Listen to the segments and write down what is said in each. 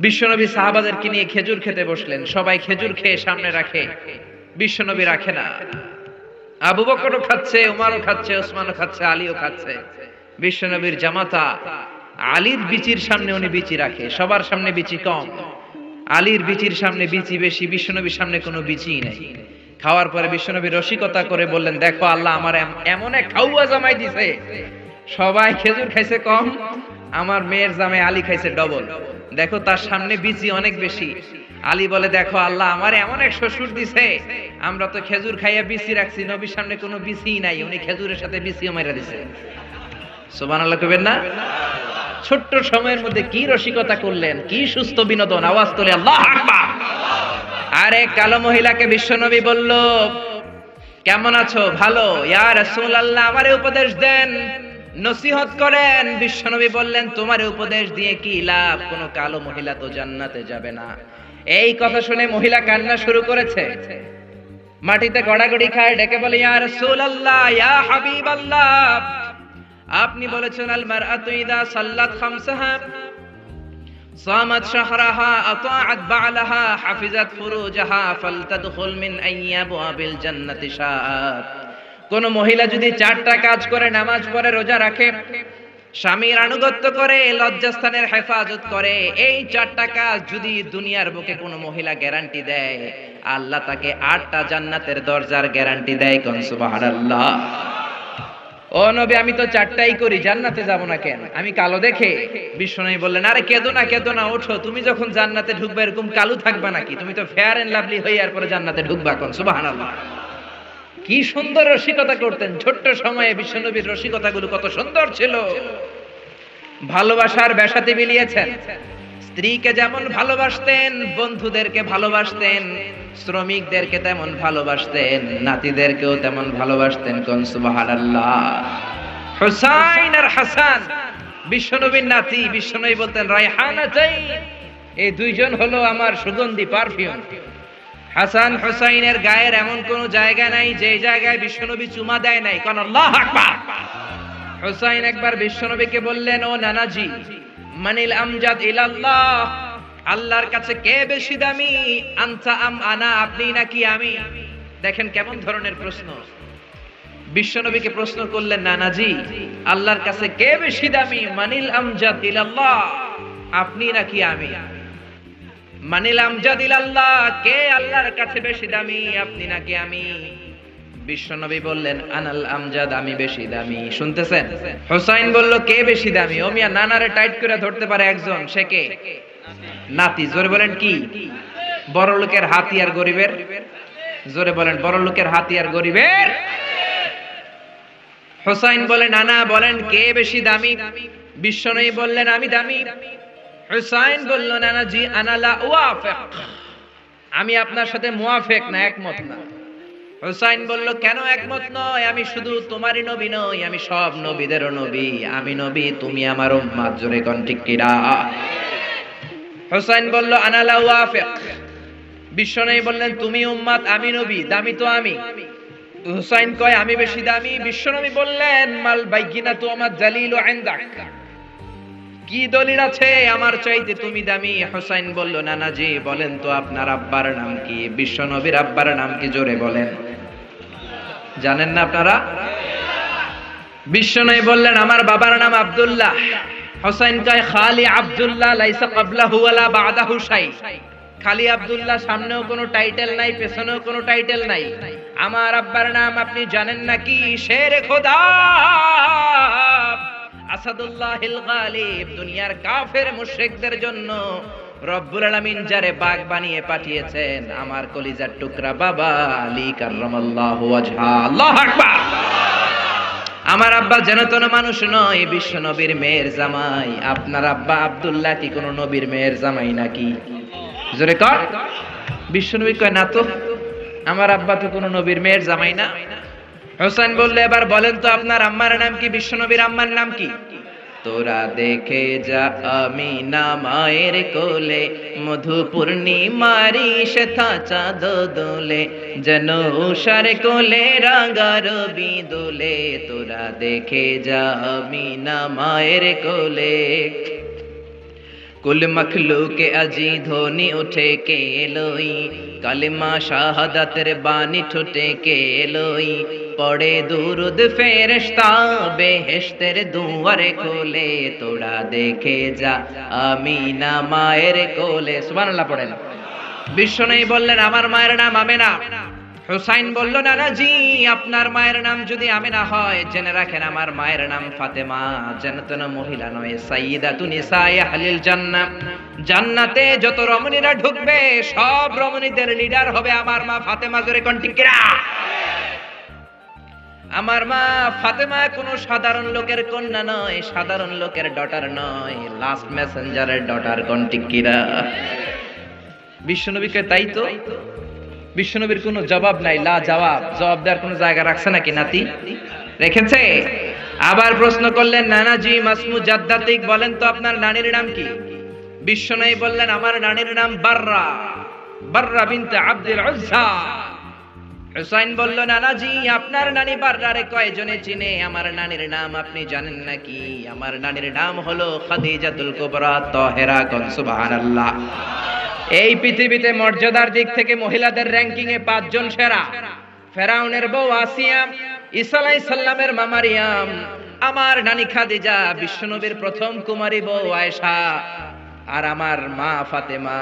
বিশ্বনবী সাহাবাদেরকে নিয়ে খেজুর খেতে বসলেন। সবাই খেজুর খেয়ে সামনে রাখে। বিশ্বনবী রাখে না। আবু বকরও খাচ্ছে, উমারও খাচ্ছে, ওসমানও খাচ্ছে, আলীও খাচ্ছে। বিশ্বনবীর জামাতা আলীর বিচির সামনে উনি বিচি রাখে। সবার সামনে বিচি কম। আলীর বিচির সামনে বিচি বেশি, বিশ্বনবীর সামনে কোনো বিচি নেই। খাওয়ার পরে বিশ্বনবী রসিকতা করে বললেন, দেখো আল্লাহ আমার এম- এমন এক খাওয়া জামাই দিছে। সবাই খেজুর খাইছে কম আমার মেয়ের জামে আলী খাইছে ডবল দেখো তার সামনে বিচি অনেক বেশি। আলী বলে, দেখো আল্লাহ, আমার এমন এক শ্বশুর দিছে। আমরা তো খেজুর খাইয়া বিচি রাখছি, নবীর সামনে কোনো বিচি নাই। উনি খেজুরের সাথে বিচিও মেরা দিছে। সোবান আল্লাহ কবেন না? ছোট্ট সময়ের মধ্যে কি রসিকতা করলেন? কি সুস্থ বিনোদন? আওয়াজ তোলে, আল্লাহ আকবার! আরে কালো মহিলাকে বিশ্বনবী বলল, কেমন আছো? ভালো? ইয়া রাসূলুল্লাহ, আমারে উপদেশ দেন। নসিহত করেন। বিশ্বনবী বললেন, তোমার উপদেশ দিয়ে কি লাভ? কোনো কালো মহিলা তো জান্নাতে যাবে না। এই কথা শুনে মহিলা কান্না শুরু করেছে। মাটিতে গড়াগড়ি খায়, ডেকে বলে, ইয়া রাসূলুল্লাহ, ইয়া হাবিবাল্লাহ। আপনি বলেছেন, আল মারআতু ইদা সাল্লাত খামসাহা। সামাত শাহরাহা আতাআত বা'লাহা হাফিজাত ফুরুজাহা ফালতাদখুল মিন আইয়াবু আবিল জান্নাতি শাআত। কোন মহিলা যদি চারটা কাজ করে, নামাজ পড়ে, রোজা রাখে, স্বামীর আনুগত্য করে, লজ্জাস্থানের হেফাজত করে, এই চারটা কাজ যদি দুনিয়ার বুকে কোনো মহিলা গ্যারান্টি দেয়, আল্লাহ তাকে আটটা জান্নাতের দরজার গ্যারান্টি দেয় কোন? সুবহানাল্লাহ। ও নবী, আমি তো চারটাই করি, জান্নাতে যাব না কেন? আমি কালো দেখে বিশ্বনবী বললেন, আরে কেঁদো না কেঁদো না, ওঠো, তুমি যখন জান্নাতে ঢুকবে, এরকম কালো থাকবা নাকি? তুমি তো ফেয়ার এন্ড লাভলি হয়ে আর পরে জান্নাতে ঢুকবা কোন? সুবহানাল্লাহ। কি সুন্দর রসিকতা করতেন। ছোট্ট সময়ে বিশ্বনবীর রসিকতাগুলো কত সুন্দর ছিল। ভালোবাসার বেসাতে মিলিয়েছেন। স্ত্রীকে যেমন ভালোবাসতেন, বন্ধুদেরকে ভালোবাসতেন, শ্রমিকদেরকে তেমন ভালোবাসতেন, নাতিদেরকেও তেমন ভালোবাসতেন কোন, সুবহানাল্লাহ। হুসাইন আর হাসান, বিশ্বনবীর নাতি, বিশ্বনবী বলতেন, রায়হানা এই দুইজন হলো আমার সুগন্ধি পারফিউম। হাসান হুসাইনের গায়ের এমন কোন জায়গা নাই, যে জায়গায় বিশ্বনবী চুমা দেয় নাই। কোন আকবার। হুসাইন একবার বিশ্বনবীকে বললেন, ও নানাজি, মানিল আমজাদ ইলাল্লাহ, আল্লাহর কাছে কে বেশি দামি, আনতা আম আনা, আপনি নাকি আমি? দেখেন কেমন ধরনের প্রশ্ন। বিশ্বনবীকে প্রশ্ন করলেন, নানাজি, আল্লাহর কাছে কে বেশি দামি, মানিল আমজাদ ইলাল্লাহ, আপনি নাকি আমি? মানিল আমজাদ ইলাল্লাহ কে আল্লাহর কাছে বেশি দামি? আপনি নাকি আমি? বিশ্বনবী বললেন, আনাল আমজাদ, আমি বেশি দামি। শুনতেছেন? বলল, কে বেশি দামি? ও মিয়া টাইট করে ধরতে পারে একজন, সে কে? নাতি। জোরে বলেন কি? বড় লোকের গরিবের? জোরে বলেন, বড় লোকের গরিবের? হোসাইন বলে, নানা বলেন, কে বেশি দামি? বিশ্বনবী বললেন, আমি দামি। হুসাইন বলল নানা জি আনালা ওয়াফিক আমি আপনার সাথে মুয়াফিক না, একমত না। হুসাইন বলল, কেন একমত নয়? আমি শুধু তোমারই নবী নই, আমি সব নবীদেরও নবী। আমি নবী, তুমি আমার উম্মাত জোরে কোন ঠিক কিরা হুসাইন বলল আনালা ওয়াফিক বিশ্বনবী বললেন, তুমি উম্মাত আমি নবী, দামি তো আমি। হুসাইন কয়, আমি বেশি দামি। বিশ্বনবী বললেন, মাল বাইগিনা তো আমার জালিল ইনদাক। কি দলিল আছে? আমার চাইতে তুমি দামি। হোসাইন বলল, নানাজি, বলেন তো আপনার আব্বার নাম কি? বিশ্বনবীর আব্বার নাম কি জোরে বলেন? জানেন না আপনারা? বিশ্বনবী বললেন, আমার বাবার নাম আব্দুল্লাহ। হোসাইন কয়, খালি আব্দুল্লাহ লাইসা ক্বাবলাহু ওয়ালা বাদাহু শাই খালি আব্দুল্লাহ, সামনেও কোনো টাইটেল নাই, পেছনেও কোনো টাইটেল নাই। আমার আব্বার নাম আপনি জানেন নাকি? শের খোদা! আমার কলিজার টুকরা বাবা আলী আমার আব্বা যেন তেন মানুষ নয়, বিশ্ব নবীর মেয়ের জামাই। আপনার আব্বা আব্দুল্লাহ কি কোনো নবীর মেয়ের জামাই নাকি? কর। বিশ্ব নবী কয়, না তো, আমার আব্বা তো কোনো নবীর মেয়ের জামাই না। হোসেন বললে, এবার বলেন তো আপনার আম্মার নাম কি? বিশ্বনবীর আম্মার নাম কি? তোরা দেখে যা আমি না মায়ের কোলে মধু পূর্ণিমারি শেথা চাঁদ দোলে, যেন উষার কোলে রাঙা রবি তোরা দেখে যা আমি না মায়ের কোলে। কুল মখলুকে আজি ধ্বনি উঠে কে লই, কালিমা শাহাদাতের বাণী ঠোঁটে কে লই পড়ে দুরুদ ফেরেশতা, বেহেশতের দুয়ারে খোলে তোরা দেখে যা। আমি না মায়ের কোলে, সুবহানাল্লাহ পড়েন। বিশ্বনবী বললেন, আমার মায়ের নাম আমেনা। হুসাইন বলল, নানাজি, আপনার মায়ের নাম যদি আমেনা হয়, জেনে রাখেন আমার মায়ের নাম ফাতেমা। জান্নাতের মহিলা নয় সাইয়্যিদা তুনিসায়ে আহলিল জান্নাহ। জান্নাতে যত রমণীরা ঢুকবে, সব রমণীদের লিডার হবে আমার মা ফাতেমা। জোরে কোন টিকিরা আমার মা ফাতেমা কোনো সাধারণ লোকের কন্যা নয়, সাধারণ লোকের ডটার নয়। লাস্ট মেসেঞ্জারের ডটার কোন টিকিরা বিশ্বনবীকে তাই তো? বিশ্বনবীর কোনো জবাব নাই, লা জবাব। জবাব দেওয়ার কোনো জায়গা রাখছে নাকি নাতি? রেখেছে? আবার প্রশ্ন করলেন, নানাজি মাসমু জাদ্দাতিক বলেন তো আপনার নানির নাম কি? বিশ্বনবী বললেন, আমার নানির নাম বাররা। বাররা বিনতে আব্দুল উজ্জা। হুসাইন বলল, নানাজি, আপনার নানি বাররারে কয়জনে চিনে? আমার নানির নাম আপনি জানেন নাকি? আমার নানির নাম হলো খাদিজাতুল কুবরা, তাহেরা কোন সুবহানাল্লাহ। এই পৃথিবীতে মর্যাদার দিক থেকে মহিলাদের র্যাঙ্কিং এ পাঁচজন সেরা। ফেরাউনের বউ আসিয়া, ঈসা আলাইহিস সালামের মা মারিয়াম আমার নানি খাদিজা, বিশ্বনবীর প্রথম কুমারী বউ আয়েশা, আর আমার মা ফাতেমা।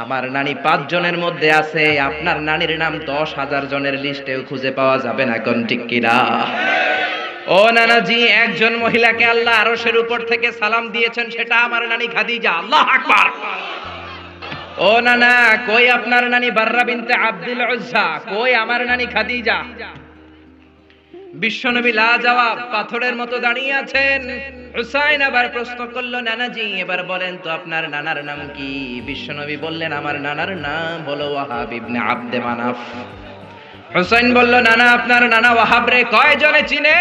আমার নানি পাঁচ জনের মধ্যে আছে, আপনার নানির নাম দশ হাজার জনের লিস্টেও খুঁজে পাওয়া যাবে না, কোন কিনা ও নানাজি, একজন মহিলাকে আল্লাহ আরশের উপর থেকে সালাম দিয়েছেন, সেটা আমার নানি খাদিজা, আল্লাহ আকবার। ও নানা, কই আপনার নানি বাররা বিনতে আব্দুল উজ্জা? কই আমার নানি খাদিজা? বিশ্বনবী লা জবাব পাথরের মতো দাঁড়িয়ে আছেন। হুসাইন আবার প্রশ্ন করল, নানাজি, এবার বলেন তো আপনার নানার নাম কি? বিশ্বনবী বললেন, আমার নানার নাম হলো ওয়াহাব ইবনে আব্দে মানাফ। হুসাইন বলল, নানা, আপনার নানা ওয়াহাব রে, কয়জনে চিনে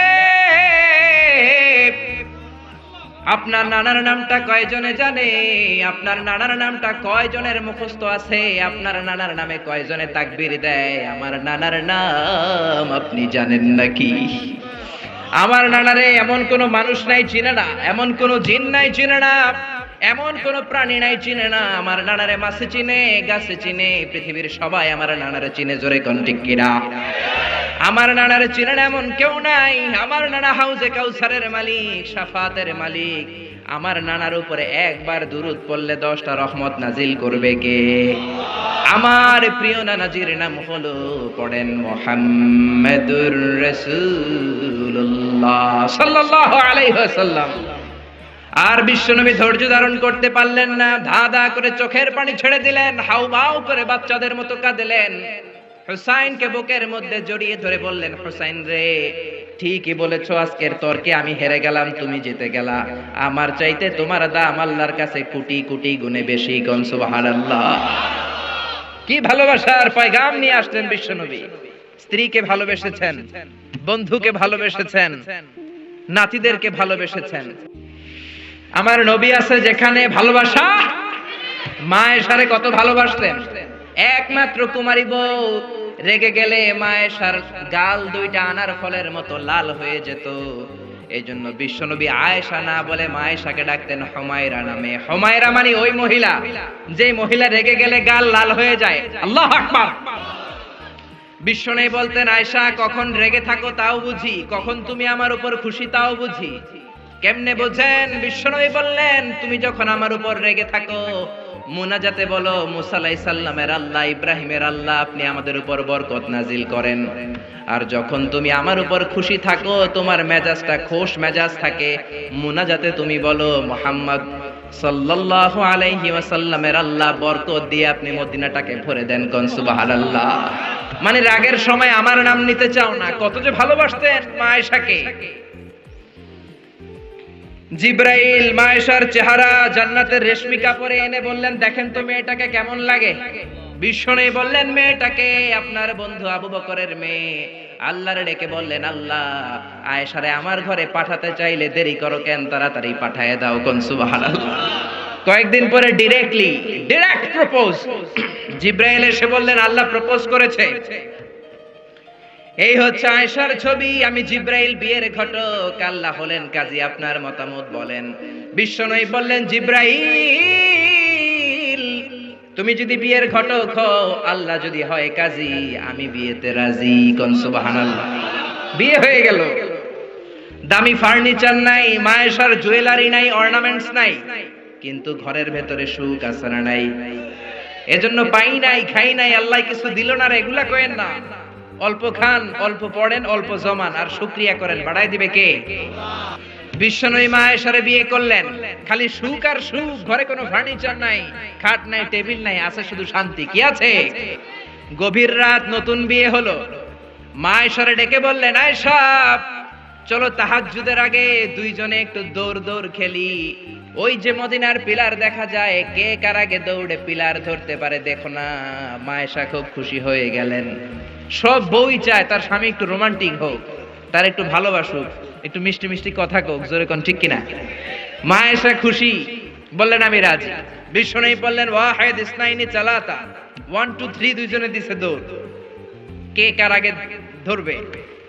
আপনার নানার নামটা কয়জনে জানে? আপনার নানার নামটা কয়জনের মুখস্থ আছে? আপনার নানার নামে কয়জনে তাকবীর দেয়? আমার নানার নাম আপনি জানেন নাকি? আমার নানারে এমন কোন মানুষ নাই চিনে না, এমন কোন জিন নাই চিনে না, এমন কোন প্রাণী নাই চিনে না। আমার নানারে মাছে চিনে, গাছে চিনে, পৃথিবীর সবাই আমার নানারে চিনে, জোরে কোন ঠিক কিনা? আমার নানার চিনেন এমন কেউ নাই। আমার নানা হাউজে কাউসারের মালিক, সাফাতের মালিক। আমার নানার উপরে একবার দুরুদ পড়লে দশটা রহমত নাজিল করবে কে? আমার প্রিয় নানাজির নাম হলো, পড়েন মোহাম্মদুর ওয়াসাল্লাম। আর বিশ্বনবী ধৈর্য ধারণ করতে পারলেন না ধা ধা করে চোখের পানি ছেড়ে দিলেন হাউ করে বাচ্চাদের মতো কাঁদিলেন। হুসাইনকে বুকের মধ্যে জড়িয়ে ধরে বললেন, হুসাইন রে, ঠিকই বলেছ, আজকের তর্কে আমি হেরে গেলাম, তুমি জিতে গেলা। আমার চাইতে তোমার দাম আল্লাহর কাছে কোটি কোটি গুণে বেশি গন সুবহানাল্লাহ। কি ভালোবাসার পয়গাম নিয়ে আসলেন বিশ্বনবী। স্ত্রীকে ভালোবেসেছেন, বন্ধুকে ভালোবেসেছেন, নাতিদেরকে ভালোবেসেছেন। আমার নবী আছে যেখানে ভালোবাসা মায়ের সারে কত ভালোবাসতেন। একমাত্র কুমারী বউ রেগে গেলে মায়ের গাল দুইটা আনার ফলের মতো লাল হয়ে যেত। এই জন্য বিশ্বনবী আয়েশা না বলে মায়েশাকে ডাকতেন হমায়রা নামে। হমায়রা মানে ওই মহিলা, যে মহিলা রেগে গেলে গাল লাল হয়ে যায়। আল্লাহ আকবার। বিশ্বনবী বলতেন, আয়েশা, কখন রেগে থাকো তাও বুঝি, কখন তুমি আমার উপর খুশি তাও বুঝি। কেমনে বোঝেন? বিশ্বনবী বললেন, তুমি যখন আমার উপর রেগে থাকো মুনাজাতে বলো, মুসা আলাইহিস সালামের আল্লাহ, ইব্রাহিমের আল্লাহ, আপনি আমাদের উপর বরকত নাজিল করেন। আর যখন তুমি আমার উপর খুশি থাকো, তোমার মেজাজটা খোশ মেজাজ থাকে। মুনাজাতে তুমি বলো, মোহাম্মদ সাল্লাল্লাহু আলাইহি ওয়াসাল্লামের আল্লাহ, বরকত দিয়ে আপনি মদিনাটাকে ভরে দেন কোন, সুবহানাল্লাহ। মানে রাগের সময় আমার নাম নিতে চাও না, কত যে ভালোবাসতেন মা আয়েশাকে। জিব্রাইল মায়েশার চেহারা জান্নাতের রেশমি কাপড়ে এনে বললেন, দেখেন তো মেয়েটাকে কেমন লাগে? বিশ্বনে বললেন, মেয়েটাকে আপনার বন্ধু আবু বকরের মেয়ে। আল্লাহর ডেকে বললেন, আল্লাহ, আয়েশারে আমার ঘরে পাঠাতে চাইলে দেরি করো কেন? তাড়াতাড়ি পাঠায় দাও কোন, সুবহানাল্লাহ। কয়েকদিন পরে ডিরেক্টলি ডিরেক্ট প্রপোজ জিব্রাইল এসে বললেন, আল্লাহ প্রপোজ করেছে। এই হচ্ছে আয়সার ছবি, আমি জিব্রাইল বিয়ের ঘটক। আল্লাহ হলেন কাজী, আপনার মতামত বলেন। বিশ্বনবী বললেন, জিব্রাইল, তুমি যদি বিয়ের ঘটক হও, আল্লাহ যদি হয় কাজী, আমি বিয়েতে রাজি। কোন সুবহানাল্লাহ। বিয়ে হয়ে গেল। দামি ফার্নিচার নাই, মায়েশার জুয়েলারি নাই, অর্নামেন্টস নাই, কিন্তু ঘরের ভেতরে সুখ আছে না নাই। এজন্য পাই নাই, খাই নাই, আল্লাহ কিছু দিল না রে, এগুলা কয়েন না। অল্প খান, অল্প পড়েন, অল্প জমান, আর শুক্রিয়া করেন। বাড়াই দিবে কে? বিশ্বনবী মায়েশারে বিয়ে করলেন। খালি সুখ আর সুখ, ঘরে কোনো ফার্নিচার নাই, খাট নাই, টেবিল নাই, আছে শুধু শান্তি। কি আছে? গভীর রাত নতুন বিয়ে হলো। মায়েশারে ডেকে বললেন, আয়েশা, চলো তাহাজ্জুদের আগে দুইজনে একটু দৌড় দৌড় খেলি। ওই যে মদিনার পিলার দেখা যায়, কে কার আগে দৌড়ে পিলার ধরতে পারে দেখো না। মায়েশা খুব খুশি হয়ে গেলেন। সব বই চায় তার স্বামী একটু রোমান্টিক হোক, তার একটু ভালোবাসুক, একটু মিষ্টি মিষ্টি কথা কোক, জোরে কোন ঠিক কিনা? মায়েশা খুশি, বললেন, আমি রাজি। বিশ্বনবী বললেন ওয়াহেদ ইসনাইনি চালাতা। ওয়ান টু থ্রি দুইজনে দিছে দৌড়। কে কার আগে ধরবে?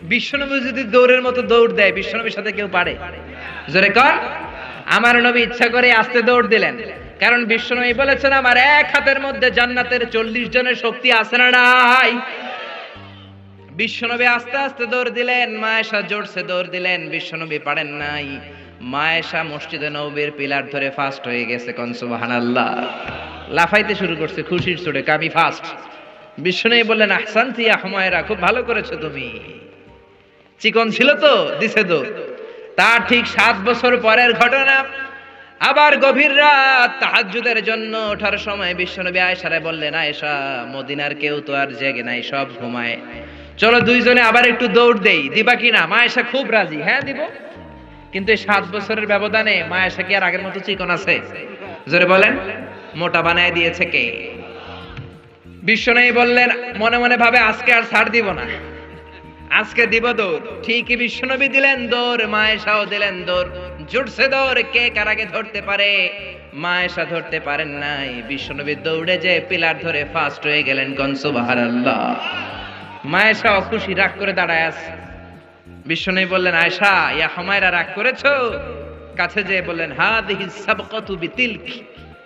বিশ্বনবী যদি দৌড়ের মতো দৌড় দেয়, বিশ্বনবীর সাথে কেউ পারে? জোরে কর। আমার নবী ইচ্ছা করে আস্তে দৌড় দিলেন। কারণ বিশ্বনবী বলেছেন, আমার এক হাতের মধ্যে জান্নাতের চল্লিশ জনের শক্তি আছে না নাই? বিশ্বনবী আস্তে আস্তে দৌড় দিলেন, মায়েশা জোরসে দৌড় দিলেন, বিশ্বনবী পারেন নাই। মায়েশা মসজিদে নবীর পিলার ধরে ফাস্ট হয়ে গেছে, কোন সুবহানাল্লাহ। লাফাইতে শুরু করছে, খুশির চোটে কামি ফাস্ট বিশ্বনবী বললেন আহসান হুমায়রা, খুব ভালো করেছ তুমি। চিকন ছিল তো, দিছে দৌড় তার ঠিক সাত বছর পরের ঘটনা। আবার গভীর রাত তাহাজ্জুদের জন্য ওঠার সময় বিশ্বনবী আয়েশারে বললেন, আয়েশা, মদিনার কেউ তো আর জেগে নাই, সব ঘুমায়। চলো দুইজনে আবার একটু দৌড় দেই। দিবা কি না মায়েশা খুব রাজি। হ্যাঁ দিব। কিন্তু এই সাত বছরের ব্যবধানে মায়েশা কি আর আগের মতো চিকন আছে? জোরে বলেন, মোটা বানায় দিয়েছে কে? বিশ্বনবী বললেন, মনে মনে ভাবে আজকে আর ছাড় দিব না। আজকে দিব দৌড়। ঠিকই বিশ্বনবী দিলেন দৌড় মায়েশাও দিলেন দৌড়। জুটছে দৌড়, কে কার আগে ধরতে পারে? মায়েশা ধরতে পারেন নাই। বিশ্বনবী দৌড়ে যে পিলার ধরে ফাস্ট হয়ে গেলেন কনসুবাহার আল্লাহ মায়েশা অখুশি রাগ করে দাঁড়ায় আছে। বিশ্বনবী বললেন, আয়েশা, ইয়া হুমায়রা, রাগ করেছ? কাছে যে বললেন হা দিহি সাবকাতু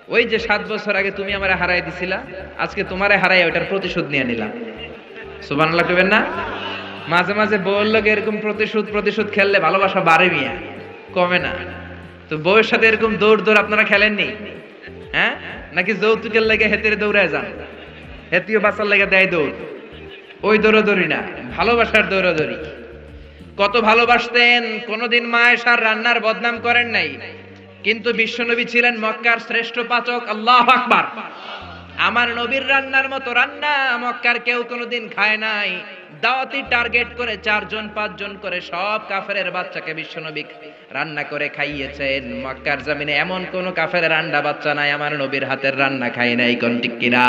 ওই যে সাত বছর আগে তুমি আমারে হারাই দিছিলা, আজকে তোমারে হারাই ওটার প্রতিশোধ নিয়ে নিলাম। সুবহানাল্লাহ কইবেন না? মাঝে মাঝে বউয়ের লোক এরকম প্রতিশোধ প্রতিশোধ খেললে ভালোবাসা বাড়ে মিয়া, কমে না। তো বউয়ের সাথে এরকম দৌড় দৌড় আপনারা খেলেননি হ্যাঁ? নাকি যৌতুকের লেগে হেতের দৌড়ায় যান? হেতিও বাঁচার লেগে দেয় দৌড়। ওই দৌড়াদৌড়ি না, ভালোবাসার দৌড়াদৌড়ি কত ভালোবাসতেন, কোনোদিন মায়ের সার রান্নার বদনাম করেন নাই। কিন্তু বিশ্বনবী ছিলেন মক্কার শ্রেষ্ঠ পাচক, আল্লাহ আকবার। আমার নবীর রান্নার মতো রান্না মক্কার কেউ কোনোদিন খায় নাই। দাওয়াতি টার্গেট করে চারজন, পাঁচজন করে সব কাফেরের বাচ্চাকে বিশ্বনবী রান্না করে খাইয়েছেন। মক্কার জমিনে এমন কোন কাফের রান্না বাচ্চা নাই, আমার নবীর হাতের রান্না খাই নাই, কোন কিনা?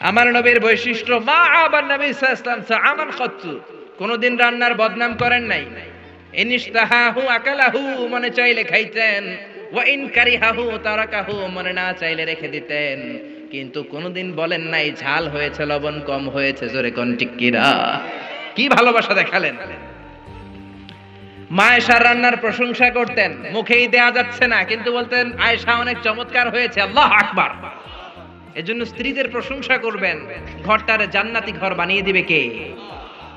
আমার নবীর বৈশিষ্ট্য, মা আবার নবী ইসলাম আমান খচ্চু কোনোদিন রান্নার বদনাম করেন নাই। আকালাহু, মনে চাইলে খাইতেন। ওয়া ইন কারিহাহু, তারাকাহু, মনে না চাইলে রেখে দিতেন। কিন্তু বলেন নাই, ঝাল হয়েছে, লবণ কম হয়েছে, জোরে কোন টিক্কিরা কি ভালোবাসা দেখালেন? মায়েশার রান্নার প্রশংসা করতেন, মুখেই দেয়া যাচ্ছে না, কিন্তু বলতেন, আয়েশা অনেক চমৎকার হয়েছে, আল্লাহ আকবার। এজন্য স্ত্রীদের প্রশংসা করবেন। ঘরটারে জান্নাতি ঘর বানিয়ে দিবে কে?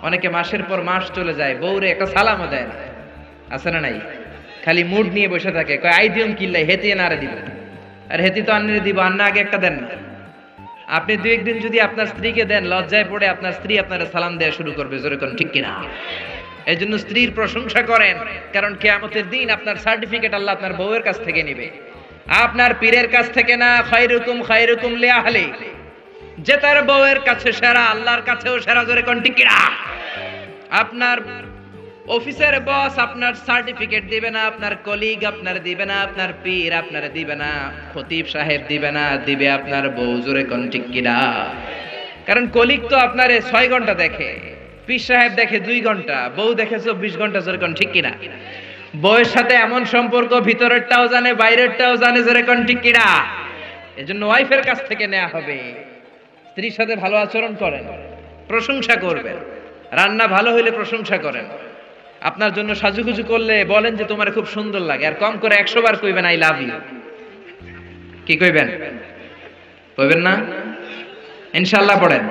অনেকে মাসের পর মাস চলে যায়, বউরে একটা সালামও দেয় না। আছে না নাই? খালি মুড নিয়ে বসে থাকে, কয়, আই দিয়ম কিল্লাই হেতিয়ে নারে দিব। আর হেতি তো আন্নারে দিব, আন্না আগে একটা দেন। না আপনি দুই একদিন যদি আপনার স্ত্রীকে দেন, লজ্জায় পড়ে আপনার স্ত্রী আপনার সালাম দেওয়া শুরু করবে, জোরে কোন, ঠিক কিনা? এই জন্য স্ত্রীর প্রশংসা করেন, কারণ কেয়ামতের দিন আপনার সার্টিফিকেট আল্লাহ আপনার বউয়ের কাছ থেকে নিবে। আপনার পীরের কাছ থেকে না খৈরুকুম খৈরুকুম লিয়াহলি যে তার বউয়ের কাছে সেরা, আল্লাহর কাছেও সেরা, জোরে কোন কিনা? আপনার অফিসের বস আপনার সার্টিফিকেট দিবে না, আপনার কলিগ আপনার দিবে না, আপনার পীর আপনার দিবে না, খতিব সাহেব দিবে না, দিবে আপনার বউ, জোরে কোন কিনা? কারণ কলিগ তো আপনার ছয় ঘণ্টা দেখে, পীর সাহেব দেখে দুই ঘণ্টা, বউ দেখে চব্বিশ ঘণ্টা, জোরে কোন ঠিক কিনা? বউয়ের সাথে এমন সম্পর্ক, ভিতরেরটাও জানে, বাইরেরটাও জানে, জোরে কোন ঠিক কিনা? এজন্য ওয়াইফের কাছ থেকে নেওয়া হবে। স্ত্রীর সাথে ভালো আচরণ করেন, প্রশংসা করবেন। রান্না ভালো হইলে প্রশংসা করেন। আপনার জন্য সাজুগুজু করলে বলেন যে, তোমার খুব সুন্দর লাগে। আর কম করে একশো বার কইবেন, আই লাভ ইউ। কি কইবেন? কইবেন না? ইনশাল্লাহ পড়েন।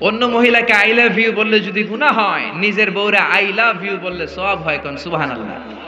অন্য মহিলাকে আই লাভ ইউ বললে যদি গুণা হয়, নিজের বউরা আই লাভ ইউ বললে সব হয় কোন? সুবহানাল্লাহ।